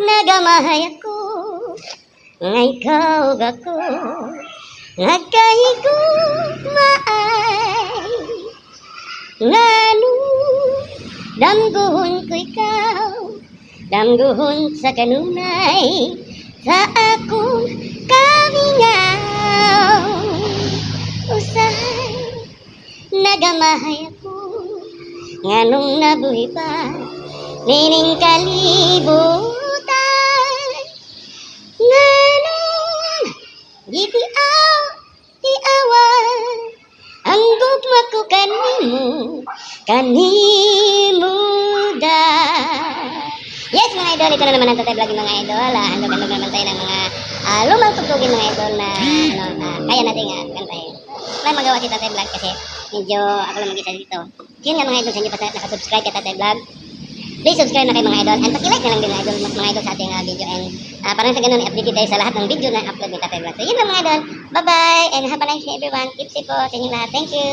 Nagamahay ako Nga ikaw ako Nagkahigo maay. Ngano Damguhon ko ikaw. Damguhon sa kanunay. Sa akong kamingaw. Usahay Nagamahay ako Nganong nabuhi pa? Nining kalibutan Gitiaw Tiawan Ang gugma ko kanimo Kanimo da Yes mga idol, ito na naman ang tatay vlog mga idol. Ah, handog-handog naman tayo ng mga ah, lumang tugtugin mga idol na ano na kaya natin nga kantahin. Wala magawa si tatay vlog kasi medyo ako lang mag-isa dito. Yun nga mga idol sa inyo pa nakasubscribe ka tatay vlog. Please subscribe na kayo mga idol and pakilike na lang din mga idol, mga idol sa ating ah, video and ah, parang sa ganun i-update tayo sa lahat ng video na upload ni tatay vlog. So yun lang mga idol. Bye-bye and have a nice day everyone. Keep safe po sa inyo lahat. Thank you.